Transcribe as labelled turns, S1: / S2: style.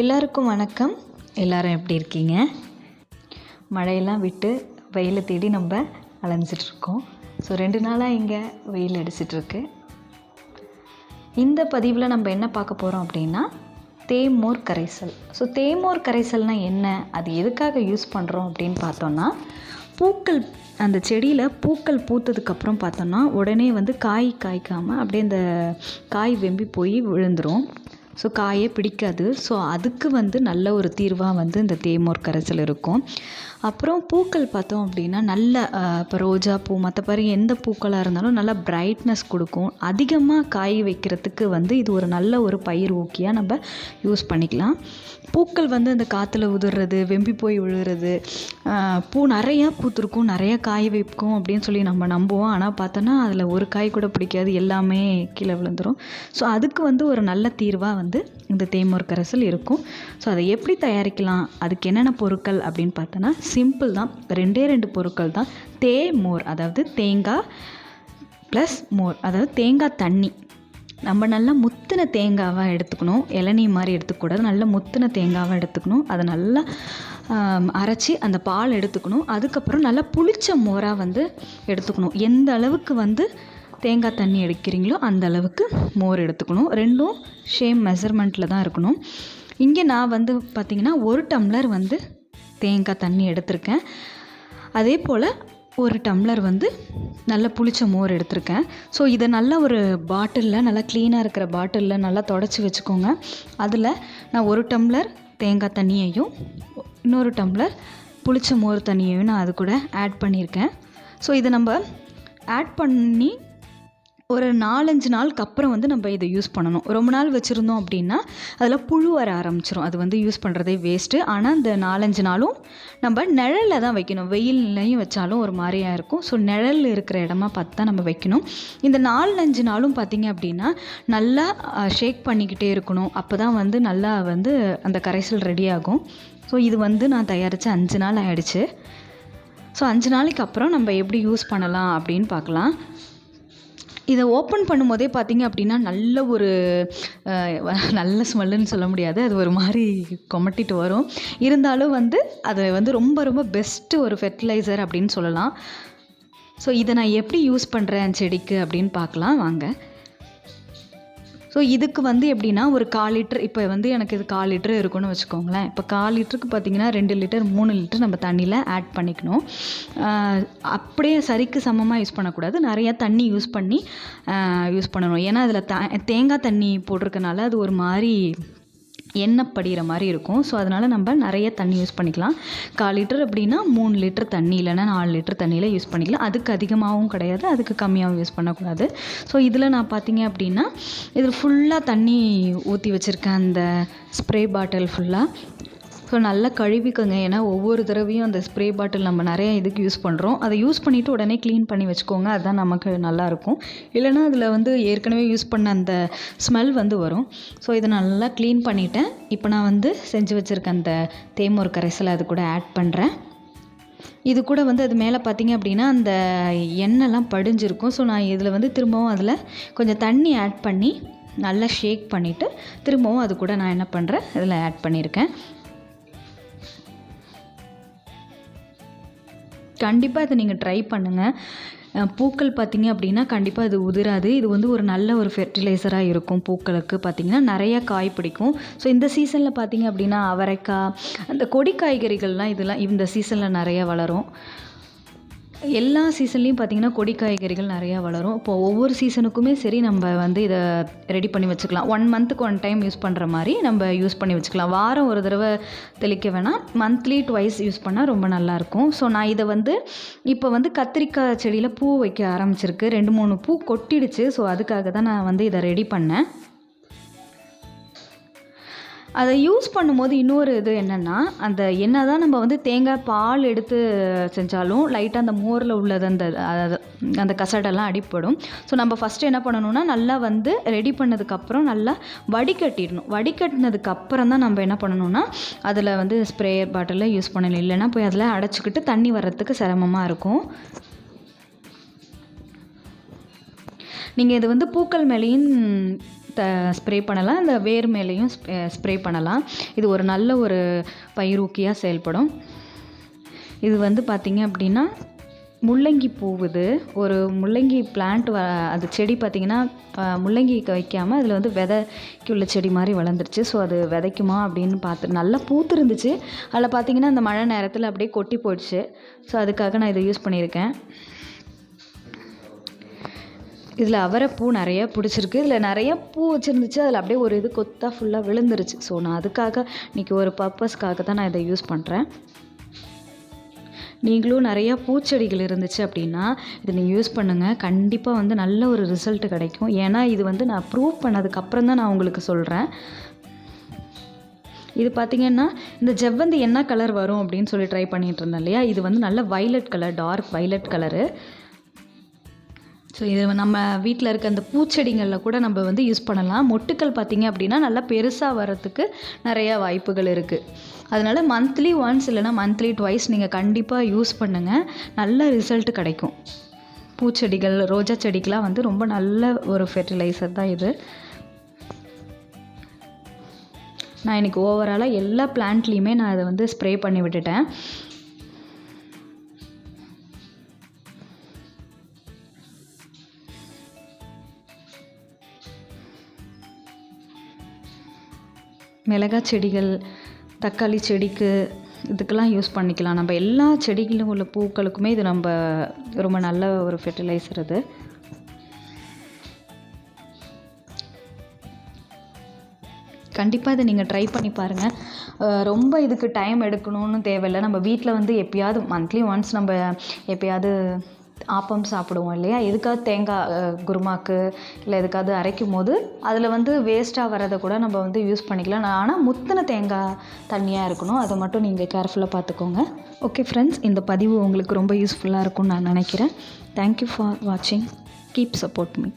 S1: எல்லாருக்கும் வணக்கம். எல்லாரும் எப்படி இருக்கீங்க? மழையெல்லாம் விட்டு வெயிலை தேடி நம்ம அலைஞ்சிட்ருக்கோம். ஸோ ரெண்டு நாளாக இங்கே வெயில் அடிச்சிட்ருக்கு. இந்த பதிவில் நம்ம என்ன பார்க்க போகிறோம் அப்படின்னா தேமோர் கரைசல். ஸோ தேமோர் கரைசல்னால் என்ன? அது எதுக்காக யூஸ் பண்ணுறோம் அப்படின்னு பார்த்தோன்னா பூக்கள் அந்த செடியில் பூக்கள் பூத்ததுக்கப்புறம் பார்த்தோன்னா உடனே வந்து காய் காய்க்காமல் அப்படியே அந்த காய் வெம்பி போய் விழுந்துடும் ஸோ காயே பிடிக்காது. ஸோ அதுக்கு வந்து நல்ல ஒரு தீர்வாக வந்து இந்த தேமோர் கரைசல் இருக்கும். அப்புறம் பூக்கள் பார்த்தோம் அப்படின்னா நல்ல இப்போ ரோஜா பூ மற்றபடி எந்த பூக்களாக இருந்தாலும் நல்லா பிரைட்னஸ் கொடுக்கும். அதிகமாக காய் வைக்கிறதுக்கு வந்து இது ஒரு நல்ல ஒரு பயிர் ஊக்கியாக நம்ம யூஸ் பண்ணிக்கலாம். பூக்கள் வந்து அந்த காற்றுல உதிர்றது வெம்பி போய் விழுறது பூ நிறையா பூத்திருக்கும் நிறையா காய் வைக்கும் அப்படின்னு சொல்லி நம்ம நம்புவோம். ஆனால் பார்த்தோன்னா அதில் ஒரு காய் கூட பிடிக்காது எல்லாமே கீழே விழுந்துடும் ஸோ அதுக்கு வந்து ஒரு நல்ல தீர்வாக வந்து இந்த தேமோர் கரைசல் இருக்கும். ஸோ அதை எப்படி தயாரிக்கலாம்? அதுக்கு என்னென்ன பொருட்கள் அப்படின்னு பார்த்தோன்னா சிம்பிள் தான். ரெண்டே ரெண்டு பொருட்கள் தான். தேமோர் அதாவது தேங்காய் ப்ளஸ் மோர் அதாவது தேங்காய் தண்ணி. நம்ம நல்லா முத்தின தேங்காவாக எடுத்துக்கணும். இளநீ மாதிரி எடுத்துக்கூடாது நல்லா முத்தின தேங்காவாக எடுத்துக்கணும். அதை நல்லா அரைச்சி அந்த பால் எடுத்துக்கணும். அதுக்கப்புறம் நல்லா புளிச்ச மோராக வந்து எடுத்துக்கணும். எந்த அளவுக்கு வந்து தேங்காய் தண்ணி எடுக்கிறீங்களோ அந்த அளவுக்கு மோர் எடுத்துக்கணும். ரெண்டும் சேம் மெஷர்மெண்ட்டில் தான் இருக்கணும். இங்கே நான் வந்து பார்த்திங்கன்னா ஒரு டம்ளர் வந்து தேங்காய் தண்ணி எடுத்திருக்கேன். அதே போல் ஒரு டம்ளர் வந்து நல்ல புளிச்ச மோர் எடுத்திருக்கேன். ஸோ இதை நல்ல ஒரு பாட்டிலில் நல்லா க்ளீனாக இருக்கிற பாட்டிலில் நல்லா தொடச்சி வச்சுக்கோங்க. அதில் நான் ஒரு டம்ளர் தேங்காய் தண்ணியையும் இன்னொரு டம்ளர் புளிச்ச மோர் தண்ணியையும் நான் அது கூட ஆட் பண்ணியிருக்கேன். ஸோ இதை நம்ம ஆட் பண்ணி ஒரு நாலஞ்சு நாளுக்கு அப்புறம் வந்து நம்ம இதை யூஸ் பண்ணணும். ரொம்ப நாள் வச்சுருந்தோம் அப்படின்னா அதில் புழு வர ஆரம்பிச்சிரும். அது வந்து யூஸ் பண்ணுறதே வேஸ்ட்டு ஆனால் இந்த நாலஞ்சு நாளும் நம்ம நிழலில் தான் வைக்கணும். வெயில்லையும் வச்சாலும் ஒரு மாதிரியாக இருக்கும். ஸோ நிழல் இருக்கிற இடமா பார்த்து தான் நம்ம வைக்கணும். இந்த நாலஞ்சு நாளும் பார்த்திங்க அப்படின்னா நல்லா ஷேக் பண்ணிக்கிட்டே இருக்கணும். அப்போ தான் வந்து நல்லா வந்து அந்த கரைசல் ரெடி ஆகும். ஸோ இது வந்து நான் தயாரித்து அஞ்சு நாள் ஆகிடுச்சு ஸோ அஞ்சு நாளைக்கு அப்புறம் நம்ம எப்படி யூஸ் பண்ணலாம் அப்படின்னு பார்க்கலாம். இதை ஓப்பன் பண்ணும்போதே பார்த்தீங்க அப்படின்னா நல்ல ஒரு நல்ல ஸ்மெல்லுன்னு சொல்ல முடியாது. அது ஒரு மாதிரி கொமட்டிட்டு வரும். இருந்தாலும் வந்து அது வந்து ரொம்ப ரொம்ப பெஸ்ட்டு ஒரு ஃபெர்டிலைசர் அப்படின்னு சொல்லலாம். ஸோ இதை நான் எப்படி யூஸ் பண்ணுறேன் செடிக்கு அப்படின்னு பார்க்கலாம். வாங்க. ஸோ இதுக்கு வந்து எப்படின்னா ஒரு கால் லிட்டர் இப்போ வந்து எனக்கு இது கால் லிட்டர் இருக்குன்னு வச்சுக்கோங்களேன். இப்போ கால் லிட்டருக்கு பார்த்தீங்கன்னா ரெண்டு லிட்டர் மூணு லிட்டர் நம்ம தண்ணியில் ஆட் பண்ணிக்கணும். அப்படியே சரிக்கு சமமாக யூஸ் பண்ணக்கூடாது. நிறையா தண்ணி யூஸ் பண்ணி யூஸ் பண்ணணும். ஏன்னா அதில் த தேங்காய் தண்ணி போட்டிருக்கனால அது ஒரு மாதிரி எண்ணெய் படிகிற மாதிரி இருக்கும். ஸோ அதனால் நம்ம நிறைய தண்ணி யூஸ் பண்ணிக்கலாம். கால் லிட்டர் அப்படின்னா மூணு லிட்டர் தண்ணி இல்லைன்னா நாலு லிட்டர் தண்ணியில் யூஸ் பண்ணிக்கலாம். அதுக்கு அதிகமாகவும் கிடையாது அதுக்கு கம்மியாகவும் யூஸ் பண்ணக்கூடாது. ஸோ இதில் நான் பார்த்தீங்க அப்படின்னா இதில் ஃபுல்லாக தண்ணி ஊற்றி வச்சுருக்கேன் அந்த ஸ்ப்ரே பாட்டில் ஃபுல்லாக ஸோ நல்லா கழுவிக்கோங்க. ஏன்னா ஒவ்வொரு தடவையும் அந்த ஸ்ப்ரே பாட்டில் நம்ம நிறைய இதுக்கு யூஸ் பண்ணுறோம் அதை யூஸ் பண்ணிவிட்டு உடனே க்ளீன் பண்ணி வச்சுக்கோங்க. அதுதான் நமக்கு நல்லாயிருக்கும் இல்லைனா அதில் வந்து ஏற்கனவே யூஸ் பண்ண அந்த ஸ்மெல் வந்து வரும். ஸோ இதை நல்லா க்ளீன் பண்ணிவிட்டேன் இப்போ நான் வந்து செஞ்சு வச்சுருக்க அந்த தேமூர் கரைசலை அது கூட ஆட் பண்ணுறேன் இது கூட வந்து அது மேலே பார்த்திங்க அப்படின்னா அந்த எண்ணெய்லாம் படிஞ்சிருக்கும். ஸோ நான் இதில் வந்து திரும்பவும் அதில் கொஞ்சம் தண்ணி ஆட் பண்ணி நல்லா ஷேக் பண்ணிவிட்டு திரும்பவும் அது கூட நான் என்ன பண்ணுறேன் இதில் ஆட் பண்ணியிருக்கேன் கண்டிப்பாக இதை நீங்கள் ட்ரை பண்ணுங்கள் பூக்கள் பார்த்திங்க அப்படின்னா கண்டிப்பாக இது உதிராது. இது வந்து ஒரு நல்ல ஒரு ஃபெர்டிலைசராக இருக்கும் பூக்களுக்கு பார்த்திங்கன்னா நிறையா காய் பிடிக்கும். ஸோ இந்த சீசனில் பார்த்திங்க அப்படின்னா அவரைக்காய் அந்த கொடி காய்கறிகள்லாம் இதெல்லாம் இந்த சீசனில் நிறைய வளரும். எல்லா சீசன்லேயும் பார்த்திங்கன்னா கொடி காய்கறிகள் நிறையா வளரும். இப்போ ஒவ்வொரு சீசனுக்குமே சரி நம்ம வந்து இதை ரெடி பண்ணி வச்சுக்கலாம். ஒன் மந்த்துக்கு ஒன் டைம் யூஸ் பண்ணுற மாதிரி நம்ம யூஸ் பண்ணி வச்சுக்கலாம். வாரம் ஒரு தடவை தெளிக்க வேணாம். மந்த்லி ட்வைஸ் யூஸ் பண்ணால் ரொம்ப நல்லாயிருக்கும் ஸோ நான் இதை வந்து இப்போ வந்து கத்திரிக்காய் செடியில் பூ வைக்க ஆரம்பிச்சிருக்கு. ரெண்டு மூணு பூ கொட்டிடுச்சு. ஸோ அதுக்காக தான் நான் வந்து இதை ரெடி பண்ணேன். அதை யூஸ் பண்ணும்போது இன்னொரு இது என்னென்னா அந்த என்ன தான் நம்ம வந்து தேங்காய் பால் எடுத்து செஞ்சாலும் லைட்டாக அந்த மோரில் உள்ளது அந்த அந்த கசடெல்லாம் அடிப்படும். ஸோ நம்ம ஃபஸ்ட்டு என்ன பண்ணணும்னா நல்லா வந்து ரெடி பண்ணதுக்கப்புறம் நல்லா வடிகட்டிடணும். வடிகட்டினதுக்கப்புறம் தான் நம்ம என்ன பண்ணணும்னா அதில் வந்து ஸ்ப்ரேயர் பாட்டிலில் யூஸ் பண்ணணும். இல்லைன்னா போய் அதில் அடைச்சிக்கிட்டு தண்ணி வர்றதுக்கு சிரமமாக இருக்கும். நீங்கள் இது வந்து பூக்கள் மேலேயும் த ஸ்ப்ரே பண்ணலாம். இந்த வேர் மேலேயும் ஸ்ப்ரே பண்ணலாம். இது ஒரு நல்ல ஒரு பயிரூக்கியாக செயல்படும். இது வந்து பார்த்திங்க அப்படின்னா முள்ளங்கி பூவுது. ஒரு முள்ளங்கி பிளான்ட் வ அது செடி பார்த்திங்கன்னா முள்ளங்கி வைக்காமல் அதில் வந்து விதைக்கு உள்ள செடி மாதிரி வளர்ந்துருச்சு. ஸோ அது விதைக்குமா அப்படின்னு பார்த்து நல்லா பூத்து இருந்துச்சு அதில் பார்த்திங்கன்னா அந்த மழை நேரத்தில் அப்படியே கொட்டி போயிடுச்சு. ஸோ அதுக்காக நான் இதை யூஸ் பண்ணியிருக்கேன். இதில் அவரைப்பூ நிறைய பிடிச்சிருக்கு. இதில் நிறைய பூ வச்சுருந்துச்சு. அதில் அப்படியே ஒரு இது கொத்தாக ஃபுல்லாக விழுந்துருச்சு. ஸோ நான் அதுக்காக இன்றைக்கி ஒரு பர்பஸ்க்காக தான் நான் இதை யூஸ் பண்ணுறேன் நீங்களும் நிறையா பூச்செடிகள் இருந்துச்சு அப்படின்னா இதை நீங்கள் யூஸ் பண்ணுங்கள் கண்டிப்பாக வந்து நல்ல ஒரு ரிசல்ட் கிடைக்கும். ஏன்னா இது வந்து நான் ப்ரூவ் பண்ணதுக்கப்புறம் தான் நான் உங்களுக்கு சொல்கிறேன் இது பார்த்திங்கன்னா இந்த ஜவ்வந்தி என்ன கலர் வரும் அப்படின்னு சொல்லி ட்ரை பண்ணிகிட்டு இருந்தேன் இல்லையா? இது வந்து நல்ல violet colour dark violet colour so இது நம்ம வீட்டில் இருக்க அந்த பூச்செடிங்களில் கூட நம்ம வந்து யூஸ் பண்ணலாம். மொட்டுக்கள் பார்த்திங்க அப்படின்னா நல்லா பெருசாக வரத்துக்கு நிறையா வாய்ப்புகள் இருக்குது அதனால் மந்த்லி ஒன்ஸ் இல்லைனா மந்த்லி ட்வைஸ் நீங்கள் கண்டிப்பாக யூஸ் பண்ணுங்கள் நல்ல ரிசல்ட் கிடைக்கும். பூச்செடிகள் ரோஜா செடிக்கெலாம் வந்து ரொம்ப நல்ல ஒரு ஃபெர்டிலைசர் தான் இது. நான் இன்றைக்கி ஓவராலாக எல்லா பிளான்ட்லேயுமே நான் அதை வந்து ஸ்ப்ரே பண்ணி விட்டுட்டேன். மிளகாய் செடிகள் தக்காளி செடிக்கு இதுக்கெல்லாம் யூஸ் பண்ணிக்கலாம். நம்ம எல்லா செடிகளிலும் உள்ள பூக்களுக்குமே இது நம்ம ரொம்ப நல்ல ஒரு ஃபெர்டிலைசர் இது கண்டிப்பாக இதை நீங்கள் ட்ரை பண்ணி பாருங்கள் ரொம்ப இதுக்கு டைம் எடுக்கணும்னு தேவையில்லை. நம்ம வீட்டில் வந்து எப்பயாவது மந்த்லி ஒன்ஸ் நம்ம எப்பயாவது ஆப்பம் சாப்பிடுவோம் இல்லையா? எதுக்காவது தேங்காய் குருமாக்கு இல்லை எதுக்காவது அரைக்கும் போது அதில் வந்து வேஸ்ட்டாக வரதை கூட நம்ம வந்து யூஸ் பண்ணிக்கலாம். ஆனால் முத்தின தேங்காய் தண்ணியாக இருக்கணும். அதை மட்டும் நீங்கள் கேர்ஃபுல்லாக பார்த்துக்கோங்க. ஓகே ஃப்ரெண்ட்ஸ் இந்த பதிவு உங்களுக்கு ரொம்ப யூஸ்ஃபுல்லாக இருக்கும்னு நான் நினைக்கிறேன். தேங்க்யூ ஃபார் வாட்சிங் கீப் சப்போர்ட் மீ